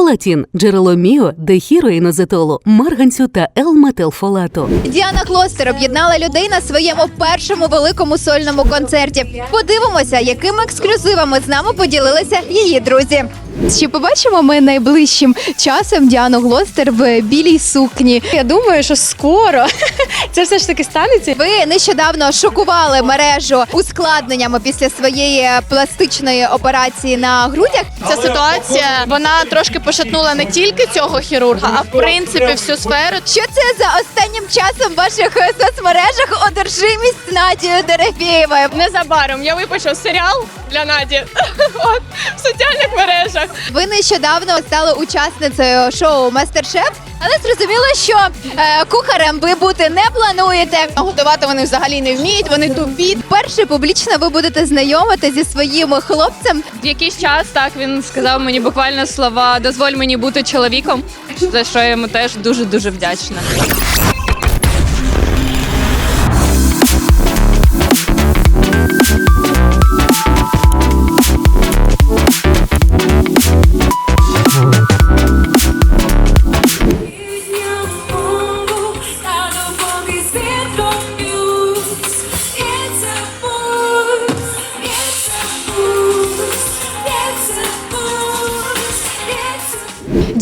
Фолатін, джерело міо, дехіроїнозетолу, марганцю та Л-метилфолату. Діана Клостер об'єднала людей на своєму першому великому сольному концерті. Подивимося, якими ексклюзивами з нами поділилися її друзі. Чи побачимо ми найближчим часом Діану Глостер в білій сукні? Я думаю, що скоро це все ж таки станеться. Ви нещодавно шокували мережу ускладненнями після своєї пластичної операції на грудях. Ця ситуація вона трошки пошатнула не тільки цього хірурга, а в принципі всю сферу. Що це за останнім часом в ваших соцмережах одержимість Надією Дерефєєвою? Незабаром я випущу серіал для Наді От, в соціальних мережах. Ви нещодавно стали учасницею шоу Мастер-шеф, але зрозуміло, що е, кухарем ви бути не плануєте. Готувати вони взагалі не вміють, вони тупі. Перше публічно ви будете знайомити зі своїм хлопцем. В якийсь час так він сказав мені буквально слова Дозволь мені бути чоловіком. За що я йому теж дуже дуже вдячна.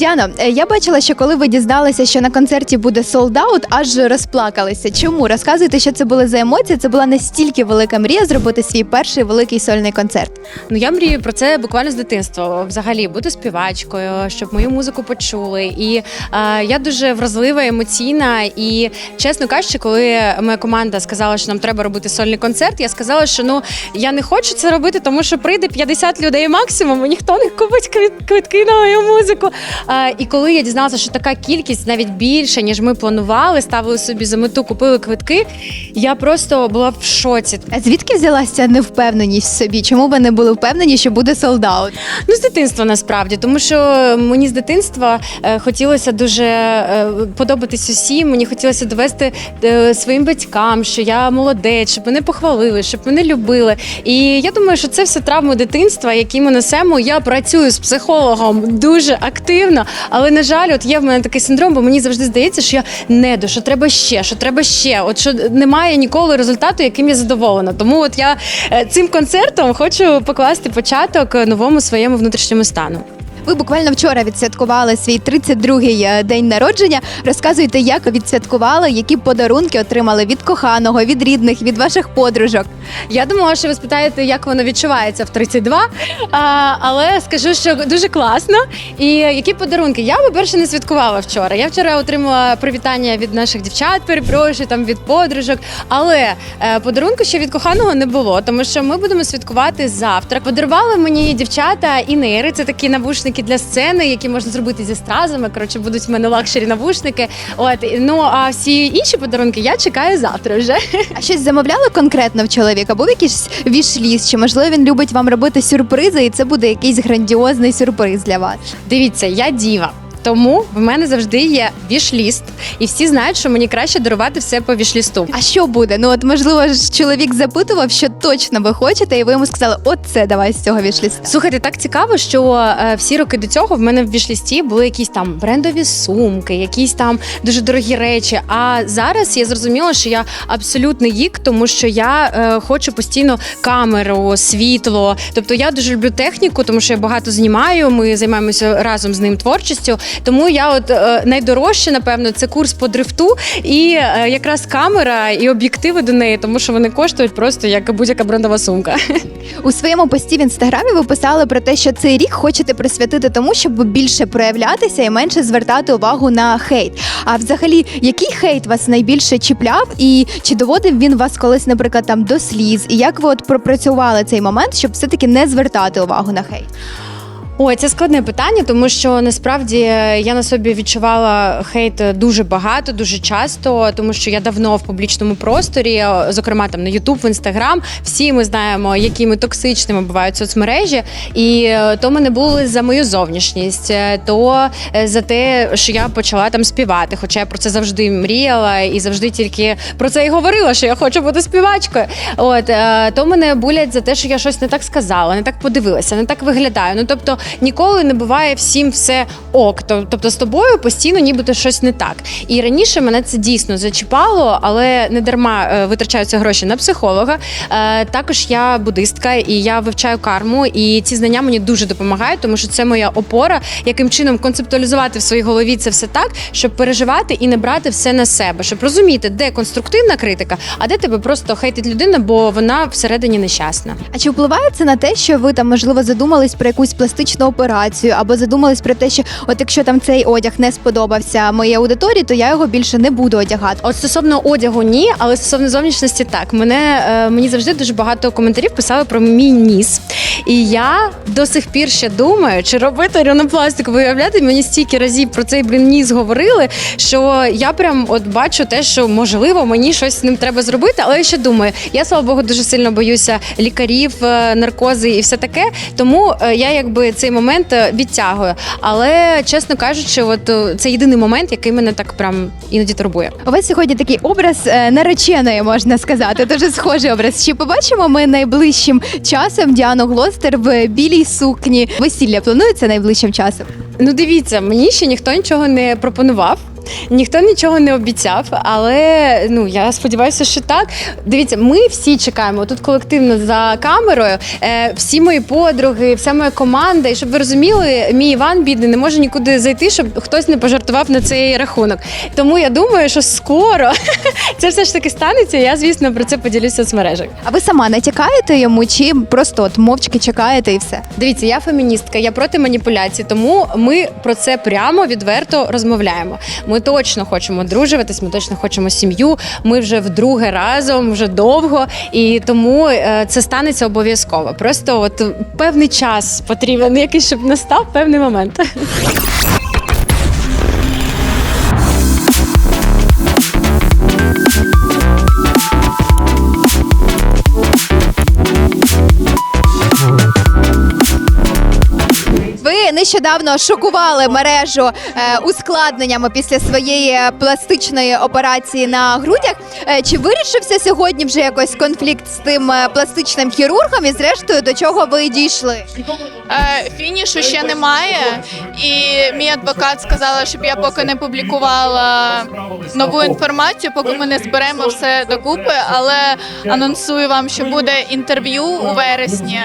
Діана, е, я бачила, що коли ви дізналися, що на концерті буде солдаут, аж розплакалися. Чому? Розказуйте, що це були за емоції. Це була настільки велика мрія зробити свій перший великий сольний концерт. Ну я мрію про це буквально з дитинства. Взагалі бути співачкою, щоб мою музику почули. І е, я дуже вразлива, емоційна. І чесно кажучи, коли моя команда сказала, що нам треба робити сольний концерт, я сказала, що ну я не хочу це робити, тому що прийде 50 людей максимум, і ніхто не купить квит- квитки на мою музику. І коли я дізналася, що така кількість навіть більше, ніж ми планували, ставили собі за мету, купили квитки. Я просто була в шоці. А звідки взялася невпевненість в собі? Чому ви не були впевнені, що буде солдаут? Ну, з дитинства насправді, тому що мені з дитинства е, хотілося дуже е, подобатись усім. Мені хотілося довести е, своїм батькам, що я молодець, щоб мене похвалили, щоб мене любили. І я думаю, що це все травми дитинства, які ми несемо. Я працюю з психологом дуже активно, але на жаль, от є в мене такий синдром, бо мені завжди здається, що я не до, що треба ще, що треба ще. От що немає ніколи результату, яким я задоволена. Тому от я е, цим концертом хочу покласти початок новому своєму внутрішньому стану. Ви буквально вчора відсвяткували свій 32-й е, день народження. Розказуйте, як відсвяткували, які подарунки отримали від коханого, від рідних, від ваших подружок. Я думала, що ви спитаєте, як воно відчувається в 32, а, але скажу, що дуже класно. І які подарунки? Я, по-перше, не святкувала вчора. Я вчора отримала привітання від наших дівчат, перепрошую, там від подружок. Але е, подарунку ще від коханого не було, тому що ми будемо святкувати завтра. Подарували мені дівчата інери. Це такі навушники для сцени, які можна зробити зі стразами. Коротше, будуть в мене лакшері навушники. От ну а всі інші подарунки я чекаю завтра вже. А щось замовляли конкретно в чоловіка? Був якийсь вішліс? Чи можливо він любить вам робити сюрпризи, і це буде якийсь грандіозний сюрприз для вас? Дивіться, я діва. Тому в мене завжди є вішліст, і всі знають, що мені краще дарувати все по вішлісту. А що буде? Ну от можливо ж чоловік запитував, що точно ви хочете, і ви йому сказали, от це давай з цього вішліста. Слухайте, так цікаво, що е, всі роки до цього в мене в вішлісті були якісь там брендові сумки, якісь там дуже дорогі речі. А зараз я зрозуміла, що я абсолютний гік, тому що я е, хочу постійно камеру, світло. Тобто я дуже люблю техніку, тому що я багато знімаю. Ми займаємося разом з ним творчістю. Тому я, от е, найдорожче, напевно, це курс по дрифту і е, якраз камера і об'єктиви до неї, тому що вони коштують просто як будь-яка брендова сумка. У своєму пості в інстаграмі ви писали про те, що цей рік хочете присвятити тому, щоб більше проявлятися і менше звертати увагу на хейт. А взагалі, який хейт вас найбільше чіпляв, і чи доводив він вас колись, наприклад, там до сліз? І як ви от пропрацювали цей момент, щоб все-таки не звертати увагу на хейт? Ой, це складне питання, тому що насправді я на собі відчувала хейт дуже багато, дуже часто, тому що я давно в публічному просторі, зокрема там на Ютуб, в Інстаграм. Всі ми знаємо, якими токсичними бувають соцмережі, і е, то мене були за мою зовнішність, е, то е, за те, що я почала там співати. Хоча я про це завжди мріяла і завжди тільки про це і говорила, що я хочу бути співачкою. От е, то мене булять за те, що я щось не так сказала, не так подивилася, не так виглядаю. Ну тобто ніколи не буває всім все ок. Тобто з тобою постійно нібито щось не так. І раніше мене це дійсно зачіпало, але не дарма е, витрачаються гроші на психолога. Е, Також я буддистка і я вивчаю карму, і ці знання мені дуже допомагають, тому що це моя опора, яким чином концептуалізувати в своїй голові це все так, щоб переживати і не брати все на себе, щоб розуміти, де конструктивна критика, а де тебе просто хейтить людина, бо вона всередині нещасна. А чи впливає це на те, що ви там можливо задумались про якусь пластичну операцію, або задумались про те, що от якщо там цей одяг не сподобався моїй аудиторії, то я його більше не буду одягати? От стосовно одягу, ні, але стосовно зовнішності, так мене е, мені завжди дуже багато коментарів писали про мій ніс. І я до сих пір ще думаю, чи робити рінопластику. Виявляти мені стільки разів про цей блін ніс говорили, що я прям от бачу те, що можливо мені щось з ним треба зробити. Але я ще думаю, я слава Богу дуже сильно боюся лікарів, е, наркози і все таке. Тому е, я якби цей момент е, відтягую. Але чесно кажучи, от е, це єдиний момент, який мене так прям іноді турбує. У вас сьогодні такий образ е, нареченої, можна сказати, дуже схожий образ. Чи побачимо ми найближчим часом Діану Глостер в білій сукні? Весілля планується найближчим часом? Ну, дивіться, мені ще ніхто нічого не пропонував. Ніхто нічого не обіцяв, але ну я сподіваюся, що так. Дивіться, ми всі чекаємо тут колективно за камерою. Е, всі мої подруги, вся моя команда. І щоб ви розуміли, мій Іван бідний не може нікуди зайти, щоб хтось не пожартував на цей рахунок. Тому я думаю, що скоро це все ж таки станеться. Я звісно про це поділюся в соцмережах. А ви сама натякаєте йому, чи просто от мовчки чекаєте і все? Дивіться, я феміністка, я проти маніпуляцій, тому ми про це прямо відверто розмовляємо. Ми точно хочемо одружуватись, ми точно хочемо сім'ю. Ми вже вдруге разом, вже довго, і тому е, це станеться обов'язково. Просто от певний час потрібен, якийсь, щоб настав певний момент. Нещодавно шокували мережу е, ускладненнями після своєї пластичної операції на грудях. Е, чи вирішився сьогодні вже якось конфлікт з тим е, пластичним хірургом? І зрештою до чого ви дійшли? Фінішу ще немає, і мій адвокат сказала, щоб я поки не публікувала нову інформацію, поки ми не зберемо все докупи. Але анонсую вам, що буде інтерв'ю у вересні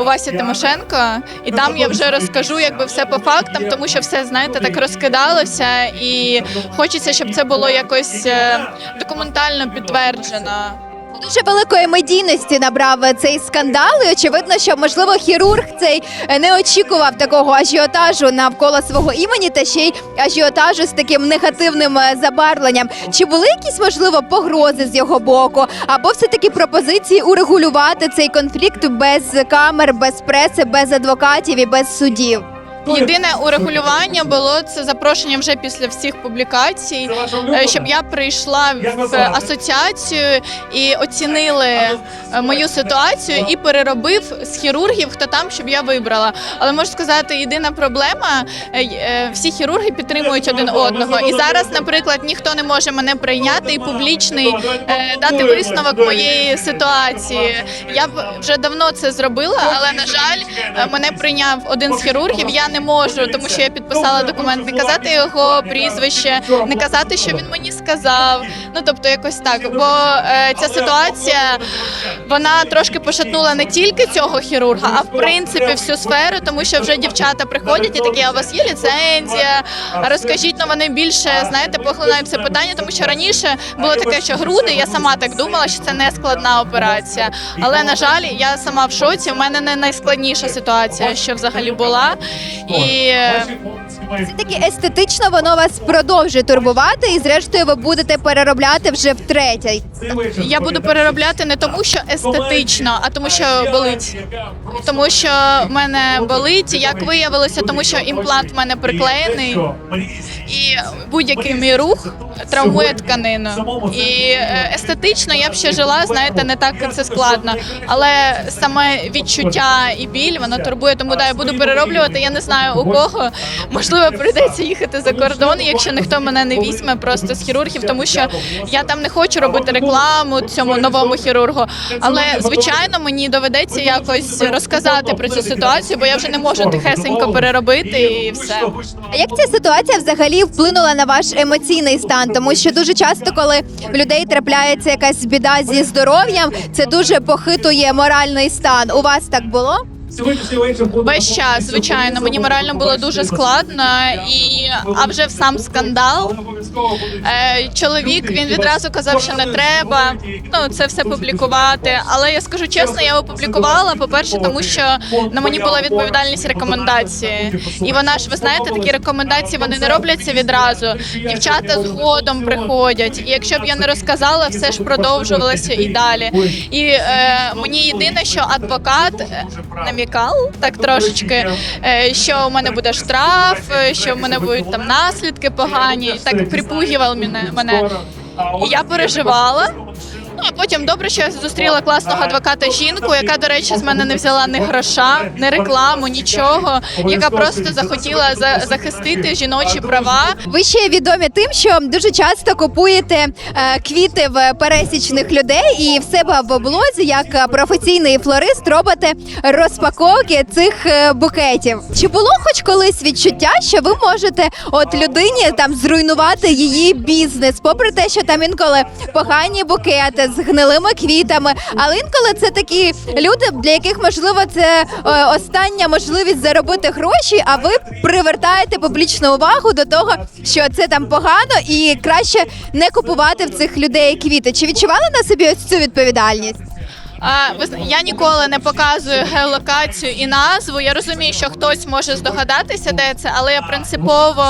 у Васі Тимошенко, і там я вже розкажу, якби все по фактам, тому що все знаєте так розкидалося, і хочеться, щоб це було якось е, документально підтверджено. Дуже великої медійності набрав цей скандал. І очевидно, що можливо хірург цей е, не очікував такого ажіотажу навколо свого імені, та ще й ажіотажу з таким негативним е, забарвленням. Чи були якісь можливо погрози з його боку, або все таки пропозиції урегулювати цей конфлікт без камер, без преси, без адвокатів і без судів? Єдине урегулювання було це запрошення вже після всіх публікацій, е, щоб я прийшла в асоціацію і оцінили е, мою ситуацію і переробив з хірургів, хто там, щоб я вибрала. Але можу сказати, єдина проблема е, е, всі хірурги підтримують один одного. І зараз, наприклад, ніхто не може мене прийняти і публічний е, дати висновок моєї ситуації. Я б вже давно це зробила, але на жаль, е, мене прийняв один з хірургів. Я не можу, тому що я підписала документ, не казати його прізвище, не казати, що він мені сказав. Ну тобто, якось так. Бо е, ця ситуація вона трошки пошатнула не тільки цього хірурга, а в принципі всю сферу, тому що вже дівчата приходять і такі, а у вас є ліцензія? Розкажіть, ну вони більше знаєте, поглинають це питання, тому що раніше було таке, що груди, я сама так думала, що це не складна операція. Але на жаль, я сама в шоці. У мене не найскладніша ситуація, що взагалі була. І е, Все таки естетично воно вас продовжує турбувати, і зрештою ви будете переробляти вже втретє. я буду переробляти не тому, що естетично, а тому, що болить. Тому що в мене болить, як виявилося, тому що імплант в мене приклеєний, і будь-який мій рух травмує тканину. І е, естетично я б ще жила, знаєте, не так це складно. Але саме відчуття і біль воно турбує, тому да, я буду перероблювати. Я не знаю у кого. Можливо, можливо прийдеться їхати за кордон, якщо ніхто мене не візьме просто з хірургів, тому що я там не хочу робити рекламу цьому новому хірургу. Але звичайно мені доведеться якось розказати про цю ситуацію, бо я вже не можу тихесенько переробити і все. А як ця ситуація взагалі вплинула на ваш емоційний стан? Тому що дуже часто, коли в людей трапляється якась біда зі здоров'ям, це дуже похитує моральний стан. У вас так було? Весь час, звичайно, мені морально було дуже складно, і а вже в сам скандал. Е, чоловік він відразу казав, що не треба ну це все публікувати. Але я скажу чесно, я опублікувала. По-перше, тому що на мені була відповідальність рекомендації. І вона ж ви знаєте, такі рекомендації вони не робляться відразу. Дівчата згодом приходять. І якщо б я не розказала, все ж продовжувалося і далі. І е, мені єдине, що адвокат е, намікав так трошечки, е, що у мене буде штраф, е, що в мене будуть там наслідки погані. Так припугівав мене мене. І я переживала. Ну, а потім добре, що я зустріла класного адвоката жінку, яка, до речі, з мене не взяла ні гроша, ні рекламу, нічого, яка просто захотіла за- захистити жіночі права. Ви ще відомі тим, що дуже часто купуєте е, квіти в пересічних людей і в себе в блозі, як професійний флорист, робите розпаковки цих е, букетів. Чи було хоч колись відчуття, що ви можете от людині там зруйнувати її бізнес, попри те, що там інколи погані букети з гнилими квітами, але інколи це такі люди, для яких можливо це е, остання можливість заробити гроші, а ви привертаєте публічну увагу до того, що це там погано, і краще не купувати в цих людей квіти. Чи відчували на собі ось цю відповідальність? Я ніколи не показую геолокацію і назву. Я розумію, що хтось може здогадатися, де це, але я принципово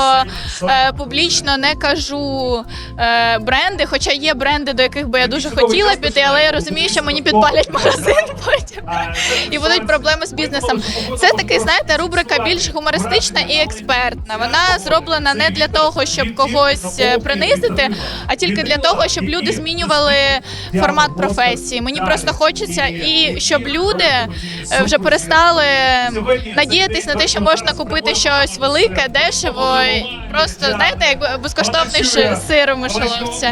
е, публічно не кажу е, бренди. Хоча є бренди, до яких би я дуже хотіла піти, але я розумію, що мені підпалять магазин потім і будуть проблеми з бізнесом. Це такий, знаєте, рубрика більш гумористична і експертна. Вона зроблена не для того, щоб когось е, принизити, а тільки для того, щоб люди змінювали формат професії. Мені просто хочеться, і щоб люди е, вже перестали надіятись на те, що можна купити щось велике, дешево, просто знаєте, як безкоштовний сир у мишоловці.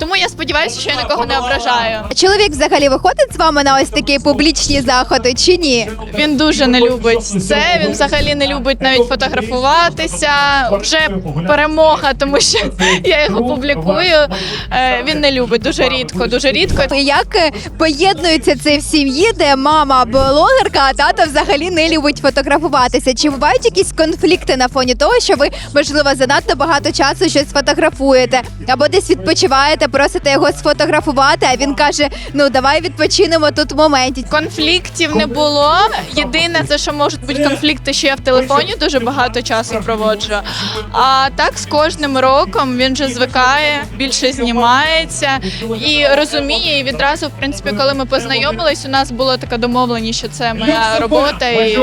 Тому я сподіваюся, що я нікого не ображаю. Чоловік взагалі виходить з вами на ось такі публічні заходи чи ні? Він дуже не любить це. Він взагалі не любить навіть фотографуватися. Вже перемога, тому що я його публікую. Е, Він не любить дуже рідко, дуже рідко. Як е, поєднується це в сім'ї, де мама блогерка, а тато взагалі не любить фотографуватися? Чи бувають якісь конфлікти на фоні того, що ви можливо занадто багато часу щось фотографуєте, або десь відпочиваєте, просите його сфотографувати, а він каже: Ну давай відпочинемо тут в моменті. Конфліктів не було. Єдине, це що можуть бути конфлікти, що я в телефоні дуже багато часу проводжу. А так з кожним роком він вже звикає, більше знімається і розуміє. І відразу, в принципі, коли ми познайомились, у нас було така домовленість, що це моя робота, і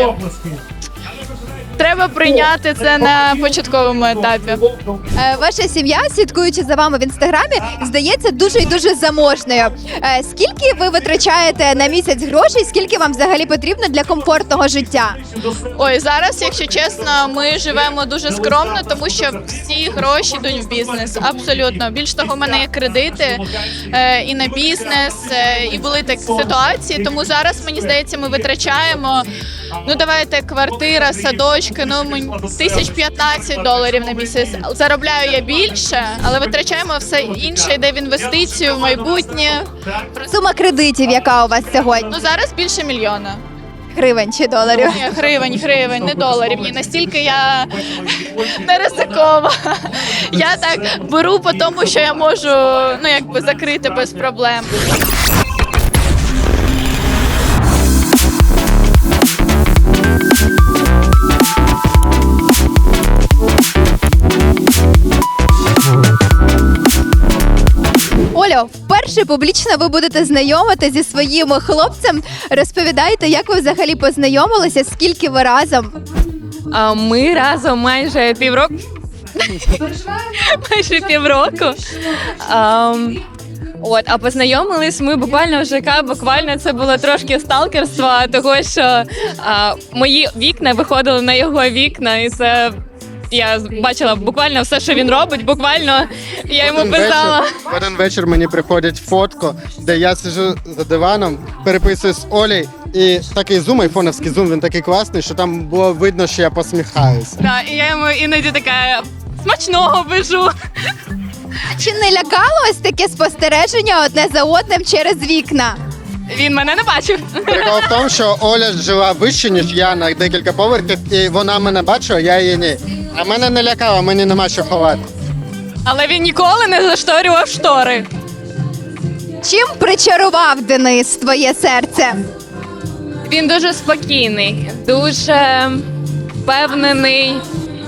треба прийняти це на початковому етапі. Е, Ваша сім'я, слідкуючи за вами в інстаграмі, здається дуже і дуже заможною. Е, Скільки ви витрачаєте на місяць грошей? Скільки вам взагалі потрібно для комфортного життя? Ой, зараз, якщо чесно, ми живемо дуже скромно, тому що всі гроші йдуть в бізнес. Абсолютно. Більш того, в мене є кредити е, і на бізнес, е, і були такі ситуації. Тому зараз мені здається, ми витрачаємо. Ну давайте квартира, садочки. Ну мені тисяч 15 доларів на місяць. Заробляю я більше, але витрачаємо все інше, йде в інвестицію в майбутнє. Сума кредитів, яка у вас сьогодні? Ну зараз більше мільйона. Гривень чи доларів? Ні, гривень, гривень, не доларів. Ні, настільки я не ризикова. Я так беру по тому, що я можу ну якби закрити без проблем. Вперше публічно ви будете знайомити зі своїм хлопцем. Розповідайте, як ви взагалі познайомилися, скільки ви разом? А ми разом майже півроку. майже півроку. А, от, а познайомились ми буквально в ЖК, буквально це було трошки сталкерства, того що а, мої вікна виходили на його вікна, і це Я бачила буквально все, що він робить. Буквально я йому писала. вечір, в один вечір мені приходить фотко, де я сиджу за диваном, переписую з Олі, і такий зум, айфоновський зум, він такий класний, що там було видно, що я посміхаюся. Да, і я йому іноді така смачного пишу. Чи не лякало ось таке спостереження одне за одним через вікна? Він мене не бачив. Прикол в тому, що Оля жила вище, ніж я на декілька поверхів, і вона мене бачила, я її ні. А мене не лякало, мені нема що ховати. Але він ніколи не зашторював штори. Чим причарував Денис твоє серце? Він дуже спокійний, дуже впевнений.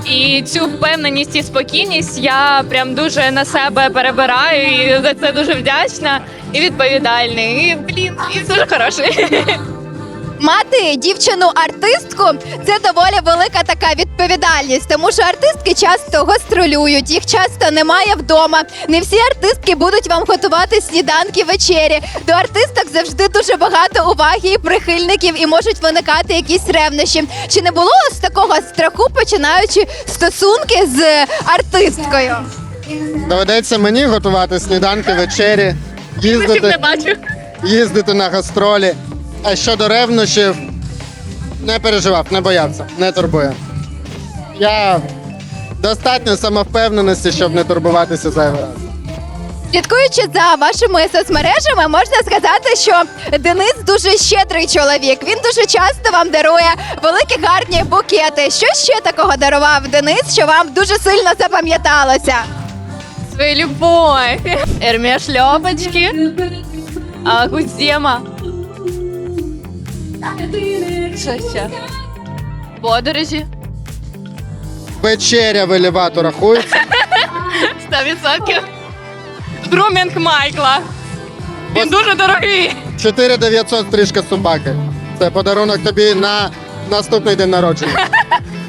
І цю впевненість і спокійність я прям дуже на себе перебираю і за це дуже вдячна і відповідальний. І блін, і дуже хороший. Мати дівчину-артистку це доволі велика така відповідальність, тому що артистки часто гастролюють, їх часто немає вдома. Не всі артистки будуть вам готувати сніданки вечері. До артисток завжди дуже багато уваги і прихильників, і можуть виникати якісь ревнощі. Чи не було ось такого страху, починаючи стосунки з артисткою? Доведеться мені готувати сніданки, вечері, їздити, їздити на гастролі. А щодо ревнощів, не переживав, не боявся, не турбує. Я достатньо самовпевненості, щоб не турбуватися зайвий раз. Слідкуючи за вашими соцмережами, можна сказати, що Денис дуже щедрий чоловік. Він дуже часто вам дарує великі гарні букети. Що ще такого дарував Денис, що вам дуже сильно запам'яталося? Свою любовь. Ермія шльопочки. А гузема. Що ще? Подорожі. Вечеря в елеватор рахується. 100%. Друмінг Майкла. Він дуже дорогий. 4900 стрижка собаки. Це подарунок тобі на наступний день народження.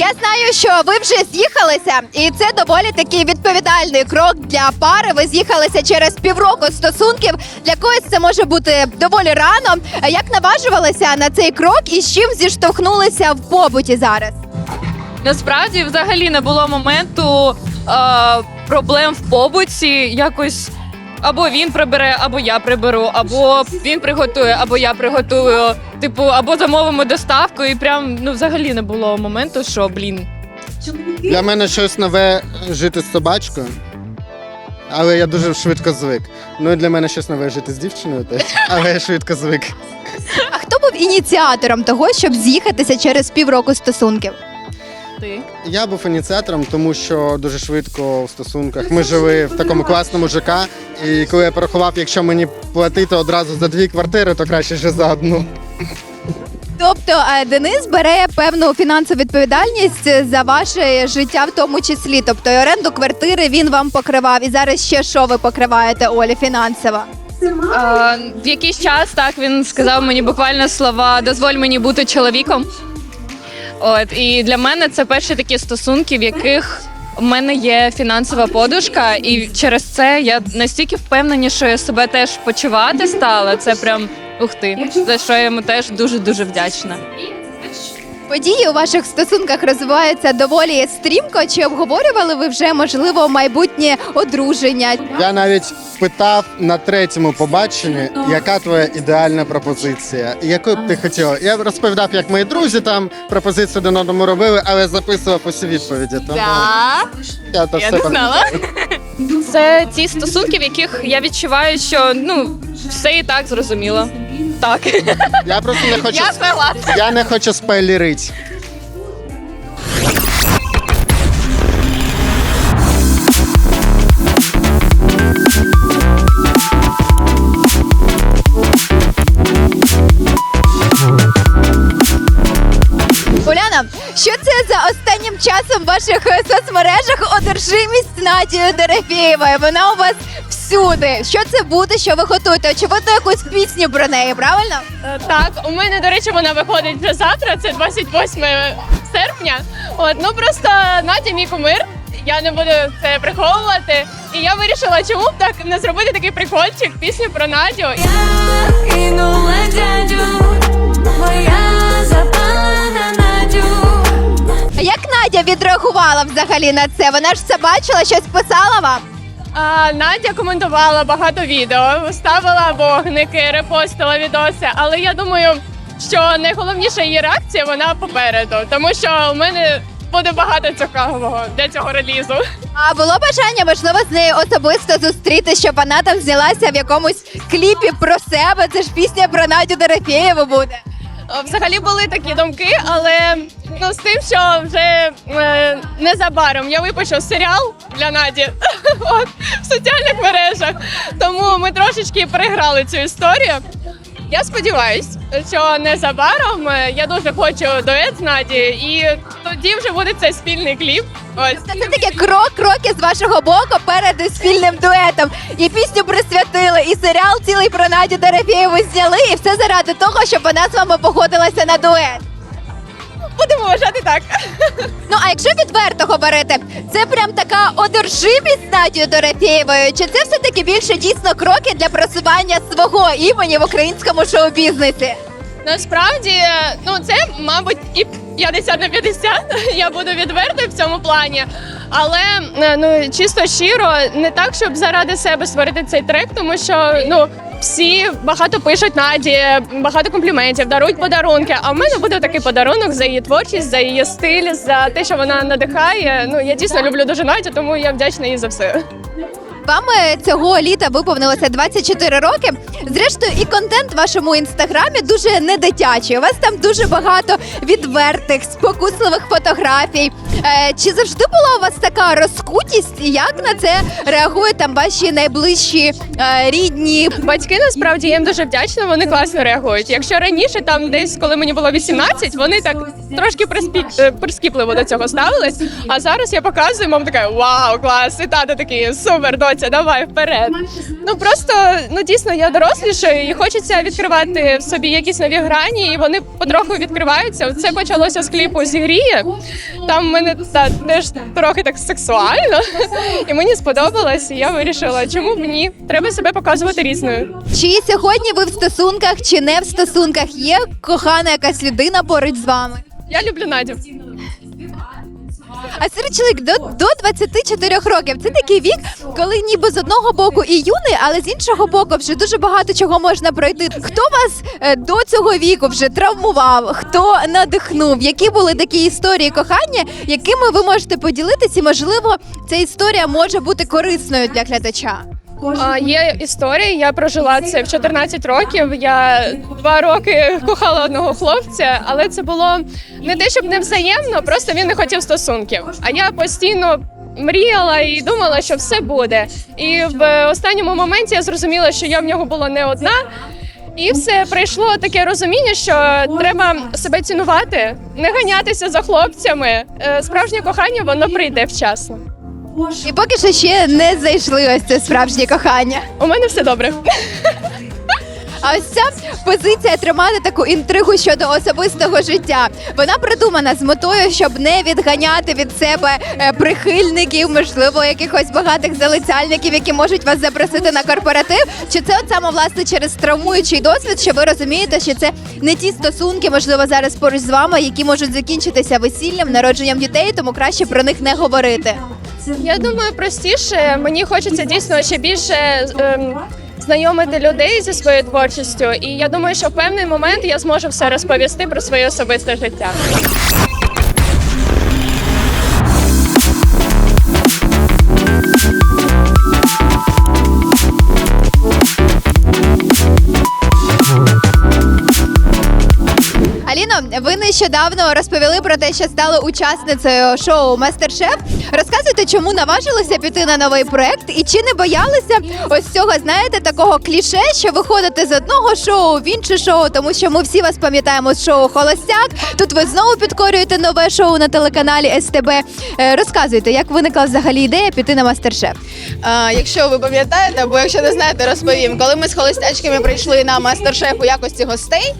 Я знаю, що ви вже з'їхалися, і це доволі такий відповідальний крок для пари. Ви з'їхалися через півроку стосунків. Для когось це може бути доволі рано. Як наважувалися на цей крок і з чим зіштовхнулися в побуті зараз? Насправді, взагалі не було моменту е, проблем в побуті. Якось або він прибере, або я приберу, або він приготує, або я приготую. Типу, або замовимо доставку, і прям ну взагалі не було моменту, що блін. Для мене щось нове жити з собачкою. Але я дуже швидко звик. Ну і для мене щось нове жити з дівчиною теж. Але я швидко звик. А хто був ініціатором того, щоб з'їхатися через півроку стосунків? Ти Я був ініціатором, тому що дуже швидко в стосунках ми жили в такому класному ЖК. І коли я порахував, якщо мені платити одразу за дві квартири, то краще вже за одну. Тобто е, Денис бере певну фінансову відповідальність за ваше життя, в тому числі. Тобто і оренду квартири він вам покривав. І зараз ще що ви покриваєте Олі фінансово? Е, в якийсь час так він сказав мені буквально слова Дозволь мені бути чоловіком. От і для мене це перші такі стосунки, в яких в мене є фінансова подушка, і через це я настільки впевнені, що я себе теж почувати стала. Це прям ух ти, за що я йому теж дуже дуже вдячна. Події у ваших стосунках розвиваються доволі стрімко. Чи обговорювали ви вже можливо майбутнє одруження? Я навіть питав на третьому побаченні, яка твоя ідеальна пропозиція, яку б ти хотіла. Я розповідав, як мої друзі там пропозицію один одному робили, але записував усі відповіді. Тому я, то Я все не знала. Це ті стосунки, в яких я відчуваю, що ну все і так зрозуміло. Так. Я просто не хочу. Я согласна. Я не хочу спойлерити. Уляна, що це за останнім часом в ваших е, соцмережах одержимість Надією Дерефєєвою? Вона у вас всюди. Що це буде, що ви готуєте? Очевидно, якусь пісню про неї, правильно? Е, Так, у мене, до речі, вона виходить вже завтра, це 28 серпня. От, ну просто Надя мій кумир. Я не буду це приховувати. І я вирішила, чому б так не зробити такий прикольчик, пісню про Надю. Я кинула дядю, моя Надя відреагувала взагалі на це? Вона ж це бачила, щось писала вам? А, Надя коментувала багато відео, ставила вогники, репостила відоси. Але я думаю, що найголовніша її реакція вона попереду, тому що у мене буде багато цікавого для цього релізу. А було бажання, можливо, з нею особисто зустріти, щоб вона там знялася в якомусь кліпі про себе. Це ж пісня про Надю Дорофєєву буде. Взагалі були такі думки, але ну з тим, що вже е, незабаром я випущу серіал для Наді от, в соціальних мережах. Тому ми трошечки переграли цю історію. Я сподіваюсь, що незабаром е, я дуже хочу дует Наді, і тоді вже буде цей спільний кліп. Ось. Це таке крок кроки з вашого боку перед спільним дуетом. І пісню присвятили, і серіал цілий про Надю Дорофєєву зняли, і все заради того, щоб вона з вами погодилася на дует. Будемо вважати так. Ну а якщо відверто говорити, це прям така одержимість з Надією Дорофєєвою, чи це все таки більше дійсно кроки для просування свого імені в українському шоу-бізнесі? Насправді, ну це, мабуть, і 50 на 50. Я буду відверта в цьому плані. Але е, ну чисто щиро, не так, щоб заради себе створити цей трек, тому що ну. Всі багато пишуть Наді, багато компліментів, дарують подарунки. А в мене буде такий подарунок за її творчість, за її стиль, за те, що вона надихає. Ну я дійсно люблю дуже Надю, тому я вдячна їй за все. Вам цього літа виповнилося 24 роки. Зрештою, і контент в вашому інстаграмі дуже недитячий. У вас там дуже багато відвертих, спокусливих фотографій. Е, чи завжди була у вас така розкутість? Як на це реагують там ваші найближчі е, рідні? Батьки насправді я їм дуже вдячна, вони класно реагують. Якщо раніше, там десь коли мені було 18, вони так трошки приспік... е, прискіпливо до цього ставились. А зараз я показую, мама така вау, клас, і тато такий супер, доця, давай вперед. Ну просто ну дійсно я дорослішаю і хочеться відкривати в собі якісь нові грані, і вони потроху відкриваються. Це почалося з кліпу зігріє. Там в мене та теж трохи так сексуально, і мені сподобалось. І я вирішила, чому б ні? Треба себе показувати різною. Чи сьогодні ви в стосунках, чи не в стосунках? Є кохана якась людина поруч з вами? Я люблю Надю. А серед чоловік до, до 24 років це такий вік, коли ніби з одного боку і юний, але з іншого боку вже дуже багато чого можна пройти. Хто вас е, до цього віку вже травмував? Хто надихнув? Які були такі історії кохання, якими ви можете поділитися? Можливо, ця історія може бути корисною для глядача. А, є історія. Я прожила це в 14 років. Я два роки кохала одного хлопця, але це було не те, щоб невзаємно, просто він не хотів стосунків. А я постійно. Мріяла і думала, що все буде. І в останньому моменті я зрозуміла, що я в нього була не одна. І все прийшло таке розуміння, що треба себе цінувати, не ганятися за хлопцями. Е, Справжнє кохання воно прийде вчасно. І поки що ще не зайшли ось це справжнє кохання. У мене все добре. А ось ця позиція тримати таку інтригу щодо особистого життя. Вона придумана з метою, щоб не відганяти від себе е, прихильників, можливо, якихось багатих залицяльників, які можуть вас запросити на корпоратив. Чи це от саме власне через травмуючий досвід, що ви розумієте, що це не ті стосунки, можливо, зараз поруч з вами, які можуть закінчитися весіллям, народженням дітей, тому краще про них не говорити. Я думаю, простіше. Мені хочеться дійсно ще більше ем, знайомити людей зі своєю творчістю. І я думаю, що в певний момент я зможу все розповісти про своє особисте життя. Аліно, ви нещодавно розповіли про те, що стали учасницею шоу Мастер-шеф. Розказуйте, чому наважилися піти на новий проект, і чи не боялися ось цього, знаєте, такого кліше, що ви ходите з одного шоу в інше шоу, тому що ми всі вас пам'ятаємо з шоу Холостяк. Тут ви знову підкорюєте нове шоу на телеканалі СТБ. Е, Розказуйте, як виникла взагалі ідея піти на Мастер-шеф? Якщо ви пам'ятаєте, або якщо не знаєте, розповім. Коли ми з холостячками прийшли на мастер-шеф у якості гостей,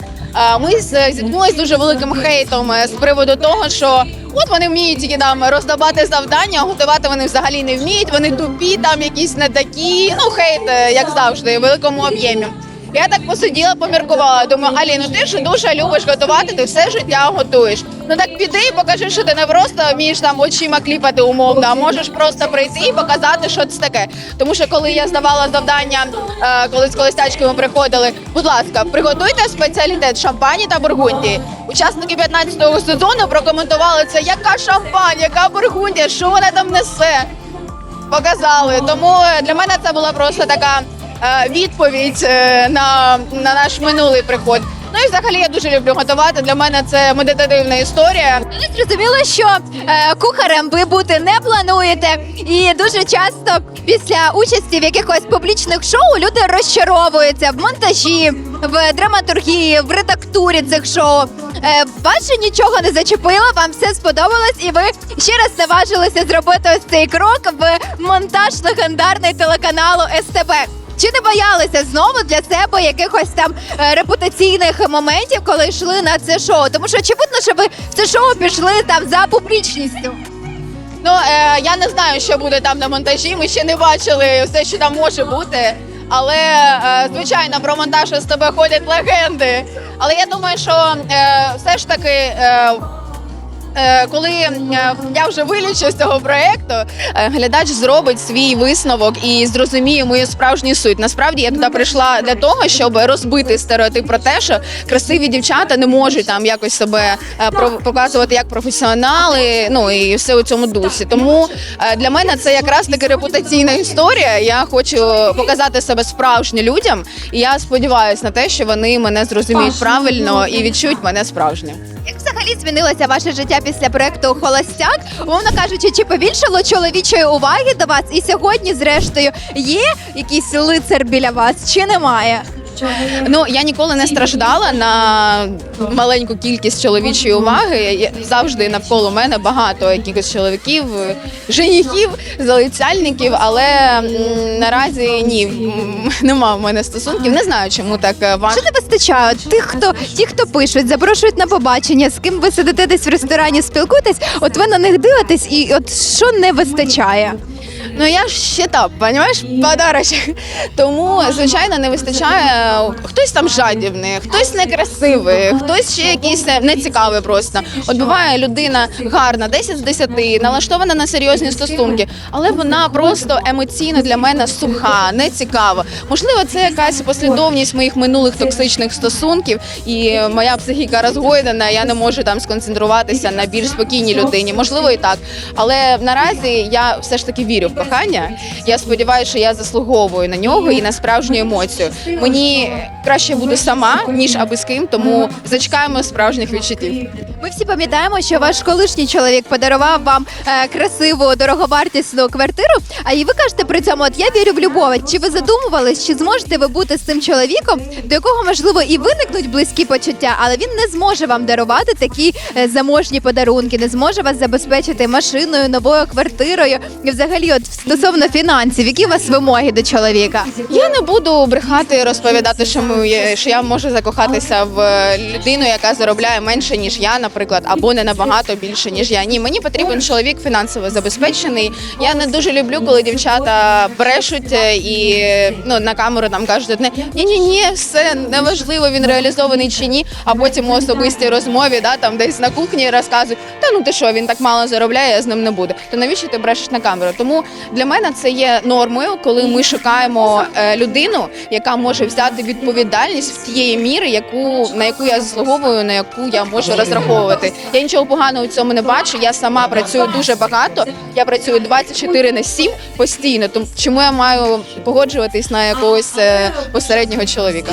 ми зіткнулися з дуже великим хейтом е, з приводу того, що от вони вміють тільки там роздавати завдання, готувати вони взагалі не вміють. Вони тупі, там якісь не такі. Ну хейт, е, як завжди, в великому об'ємі. Я так посиділа, поміркувала. Думаю, Алі, ну ти ж дуже любиш готувати, ти все життя готуєш. Ну так піди і покажи, що ти не просто вмієш там очима кліпати умовно, а можеш просто прийти і показати, що це таке. Тому що коли я здавала завдання, е, коли з колестячками приходили, будь ласка, приготуйте спеціалітет шампані та бургундії. Учасники 15-го сезону прокоментували це, яка шампань, яка бургундія, що вона там несе показали. Тому е, для мене це була просто така відповідь е, на, на наш минулий приход. Ну і взагалі я дуже люблю готувати. Для мене це медитативна історія. Зрозуміло, що е, кухарем ви бути не плануєте, і дуже часто після участі в якихось публічних шоу люди розчаровуються в монтажі, в драматургії, в редактурі цих шоу. Е, вас нічого не зачепило, вам все сподобалось, і ви ще раз наважилися зробити ось цей крок в монтаж легендарний телеканалу СТБ. Чи не боялися знову для себе якихось там е, репутаційних моментів, коли йшли на це шоу? Тому що очевидно, що ви в це шоу пішли там за публічністю. Ну е, я не знаю, що буде там на монтажі. Ми ще не бачили все, що там може бути. Але е, звичайно, про монтаж з тебе ходять легенди. Але я думаю, що е, все ж таки. Коли е, я вже вилічу з цього проекту, е, глядач зробить свій висновок і зрозуміє мою справжню суть. Насправді я туди прийшла для того, щоб розбити стереотип про те, що красиві дівчата не можуть там якось себе е, про- показувати як професіонали. Ну і все у цьому дусі. Тому е, для мене це якраз таки репутаційна історія. Я хочу показати себе справжньо людям, і я сподіваюся на те, що вони мене зрозуміють правильно і відчують мене справжньо. Як взагалі змінилося ваше життя після проекту Холостяк? Умовно кажучи, чи побільшало чоловічої уваги до вас? І сьогодні, зрештою, є якийсь лицар біля вас, чи немає? Ну я ніколи не страждала на маленьку кількість чоловічої уваги. Я- Завжди навколо мене багато якихось чоловіків, женихів, залицяльників, але м, наразі ні, м, нема в мене стосунків. Не знаю, чому так е, важко. Що не вистачає? Тих, хто ті, хто пишуть, запрошують на побачення, з ким ви сидите десь в ресторані, спілкуєтесь, от ви на них дивитесь, і от що не вистачає? Ну я ж ще там, понімаєш, подарочок. Тому, звичайно, не вистачає. Хтось там жадібний, хтось некрасивий, хтось ще якийсь нецікавий просто. От буває людина гарна, 10 з 10, налаштована на серйозні стосунки, але вона просто емоційно для мене суха, нецікава. Можливо, це якась послідовність моїх минулих токсичних стосунків, і моя психіка розгойдена. Я не можу там сконцентруватися на більш спокійній людині. Можливо, і так. Але наразі я все ж таки вірю в кохання. Я сподіваюся, що я заслуговую на нього і на справжню емоцію. Мені краще бути сама, ніж аби з ким, тому зачекаємо справжніх відчуттів. Ми всі пам'ятаємо, що ваш колишній чоловік подарував вам е, красиву дороговартісну квартиру. А і ви кажете при цьому, от я вірю в любов. Чи ви задумувались, чи зможете ви бути з цим чоловіком, до якого можливо і виникнуть близькі почуття, але він не зможе вам дарувати такі е, заможні подарунки, не зможе вас забезпечити машиною, новою квартирою. І взагалі, от стосовно фінансів, які у вас вимоги до чоловіка? Я не буду брехати розповідати, що ми що я можу закохатися в е, людину, яка заробляє менше ніж я, наприклад, або не набагато більше ніж я. Ні, мені потрібен чоловік фінансово забезпечений. Я не дуже люблю, коли дівчата брешуть е, і ну на камеру там кажуть, не ні, ні, ні, все неважливо, він реалізований чи ні. А потім у особистій розмові, да там десь на кухні розказують, ну ти що, він так мало заробляє, я з ним не буду. То навіщо ти брешеш на камеру? Тому для мене це є нормою, коли ми шукаємо е, людину, яка може взяти відповідальність в тієї міри, яку на яку я заслуговую, на яку я можу розраховувати. Я нічого поганого у цьому не бачу. Я сама працюю дуже багато. Я працюю 24 на 7 постійно. Тому чому я маю погоджуватись на якогось е, посереднього чоловіка?